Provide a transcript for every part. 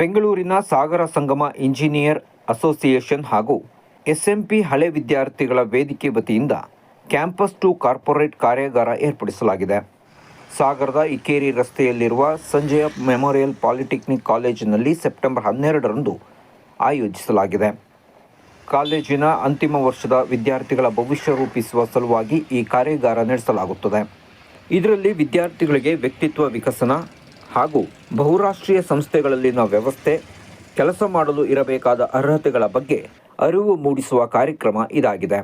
ಬೆಂಗಳೂರಿನ ಸಾಗರ ಸಂಗಮ engineer association ಹಾಗೂ ಎಸ್ಎಂಪಿ ಹಳೆ ವಿದ್ಯಾರ್ಥಿಗಳ ವೇದಿಕೆ ವತಿಯಿಂದ ಕ್ಯಾಂಪಸ್ ಟು ಕಾರ್ಪೊರೇಟ್ ಕಾರ್ಯಾಗಾರ ಏರ್ಪಡಿಸಲಾಗಿದೆ. ಸಾಗರದ ಇಕ್ಕೇರಿ ರಸ್ತೆಯಲ್ಲಿರುವ ಸಂಜಯ ಮೆಮೋರಿಯಲ್ ಪಾಲಿಟೆಕ್ನಿಕ್ ಕಾಲೇಜಿನಲ್ಲಿ ಸೆಪ್ಟೆಂಬರ್ ಹನ್ನೆರಡರಂದು ಆಯೋಜಿಸಲಾಗಿದೆ. ಕಾಲೇಜಿನ ಅಂತಿಮ ವರ್ಷದ ವಿದ್ಯಾರ್ಥಿಗಳ ಭವಿಷ್ಯ ರೂಪಿಸುವ ಸಲುವಾಗಿ ಈ ಕಾರ್ಯಾಗಾರ ನಡೆಸಲಾಗುತ್ತದೆ. ಇದರಲ್ಲಿ ವಿದ್ಯಾರ್ಥಿಗಳಿಗೆ ವ್ಯಕ್ತಿತ್ವ ವಿಕಸನ ಹಾಗೂ ಬಹುರಾಷ್ಟ್ರೀಯ ಸಂಸ್ಥೆಗಳಲ್ಲಿನ ವ್ಯವಸ್ಥೆ, ಕೆಲಸ ಮಾಡಲು ಇರಬೇಕಾದ ಅರ್ಹತೆಗಳ ಬಗ್ಗೆ ಅರಿವು ಮೂಡಿಸುವ ಕಾರ್ಯಕ್ರಮ ಇದಾಗಿದೆ.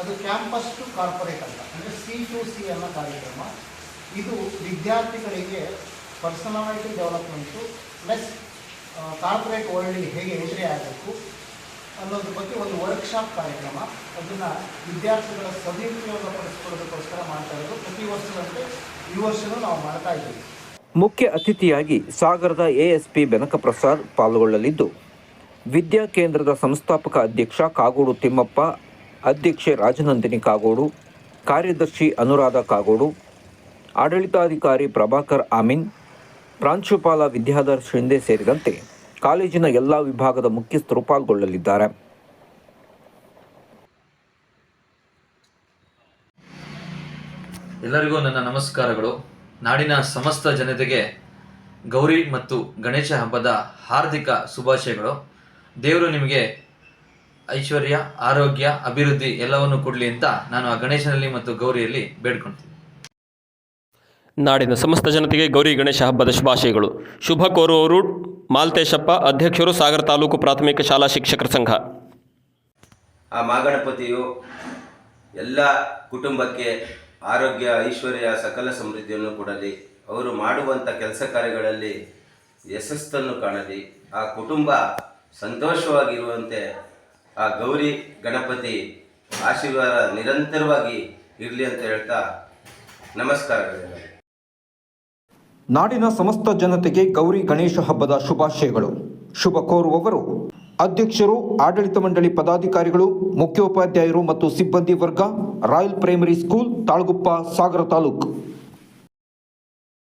ಅದು ಕ್ಯಾಂಪಸ್ ಟು ಕಾರ್ಪೊರೇಟ್ ಅಂತ, ಅಂದರೆ ಸಿ ಟು ಸಿ ಅನ್ನೋ ಕಾರ್ಯಕ್ರಮ. ಇದು ವಿದ್ಯಾರ್ಥಿಗಳಿಗೆ ಪರ್ಸನಾಲಿಟಿ ಡೆವಲಪ್ಮೆಂಟು ಪ್ಲಸ್ ಕಾರ್ಪೊರೇಟ್ ವರ್ಲ್ಡಿಗೆ ಹೇಗೆ ಎಂಟ್ರಿ ಆಗಬೇಕು ಅನ್ನೋದ್ರ ಬಗ್ಗೆ ಒಂದು ವರ್ಕ್ಶಾಪ್ ಕಾರ್ಯಕ್ರಮ. ಅದನ್ನು ವಿದ್ಯಾರ್ಥಿಗಳ ಸದುಪಯೋಗ ಪಡಿಸ್ಕೊಳ್ಳೋದಕ್ಕೋಸ್ಕರ ಮಾಡ್ತಾ ಇರೋದು. ಪ್ರತಿ ವರ್ಷದಂತೆ ಈ ವರ್ಷವೂ ನಾವು ಮಾಡ್ತಾ ಇದ್ದೀವಿ. ಮುಖ್ಯ ಅತಿಥಿಯಾಗಿ ಸಾಗರದ ಎಎಸ್ಪಿ ಬೆನಕಪ್ರಸಾದ್ ಪಾಲ್ಗೊಳ್ಳಲಿದ್ದು, ವಿದ್ಯಾ ಕೇಂದ್ರದ ಸಂಸ್ಥಾಪಕ ಅಧ್ಯಕ್ಷ ಕಾಗೋಡು ತಿಮ್ಮಪ್ಪ, ಅಧ್ಯಕ್ಷೆ ರಾಜನಂದಿನಿ ಕಾಗೋಡು, ಕಾರ್ಯದರ್ಶಿ ಅನುರಾಧ ಕಾಗೋಡು, ಆಡಳಿತಾಧಿಕಾರಿ ಪ್ರಭಾಕರ್ ಆಮಿನ್, ಪ್ರಾಂಶುಪಾಲ ವಿದ್ಯಾಧರ್ ಶಿಂದೆ ಸೇರಿದಂತೆ ಕಾಲೇಜಿನ ಎಲ್ಲ ವಿಭಾಗದ ಮುಖ್ಯಸ್ಥರು ಪಾಲ್ಗೊಳ್ಳಲಿದ್ದಾರೆ. ಎಲ್ಲರಿಗೂ ನನ್ನ ನಮಸ್ಕಾರಗಳು. ನಾಡಿನ ಸಮಸ್ತ ಜನತೆಗೆ ಗೌರಿ ಮತ್ತು ಗಣೇಶ ಹಬ್ಬದ ಹಾರ್ದಿಕ ಶುಭಾಶಯಗಳು. ದೇವರು ನಿಮಗೆ ಐಶ್ವರ್ಯ ಆರೋಗ್ಯ ಅಭಿವೃದ್ಧಿ ಎಲ್ಲವನ್ನು ಕೊಡಲಿ ಅಂತ ನಾನು ಆ ಗಣೇಶನಲ್ಲಿ ಮತ್ತು ಗೌರಿಯಲ್ಲಿ ಬೇಡ್ಕೊಳ್ತೀನಿ. ನಾಡಿನ ಸಮಸ್ತ ಜನತೆಗೆ ಗೌರಿ ಗಣೇಶ ಹಬ್ಬದ ಶುಭಾಶಯಗಳು. ಶುಭ ಕೋರುವವರು ಮಾಲ್ತೇಶಪ್ಪ ಅಧ್ಯಕ್ಷರು ಸಾಗರ ತಾಲೂಕು ಪ್ರಾಥಮಿಕ ಶಾಲಾ ಶಿಕ್ಷಕರ ಸಂಘ. ಆ ಮಾಗಣಪತಿಯು ಎಲ್ಲ ಕುಟುಂಬಕ್ಕೆ ಆರೋಗ್ಯ, ಐಶ್ವರ್ಯ, ಸಕಲ ಸಮೃದ್ಧಿಯನ್ನು ಕೊಡಲಿ. ಅವರು ಮಾಡುವಂಥ ಕೆಲಸ ಕಾರ್ಯಗಳಲ್ಲಿ ಯಶಸ್ಸನ್ನು ಕಾಣಲಿ. ಆ ಕುಟುಂಬ ಸಂತೋಷವಾಗಿರುವಂತೆ ಆ ಗೌರಿ, ಗಣಪತಿ ಆಶೀರ್ವಾದ ನಿರಂತರವಾಗಿ ಇರಲಿ ಅಂತ ಹೇಳ್ತಾ ನಮಸ್ಕಾರಗಳು ನಾಡಿನ ಸಮಸ್ತ ಜನತೆಗೆ ಗೌರಿ ಗಣೇಶ ಹಬ್ಬದ ಶುಭಾಶಯಗಳು. ಶುಭ ಕೋರುವವರು ಅಧ್ಯಕ್ಷರು ಆಡಳಿತ ಮಂಡಳಿ ಪದಾಧಿಕಾರಿಗಳು ಮುಖ್ಯೋಪಾಧ್ಯಾಯರು ಮತ್ತು ಸಿಬ್ಬಂದಿ ವರ್ಗ royal primary school Talaguppa Sagara taluk.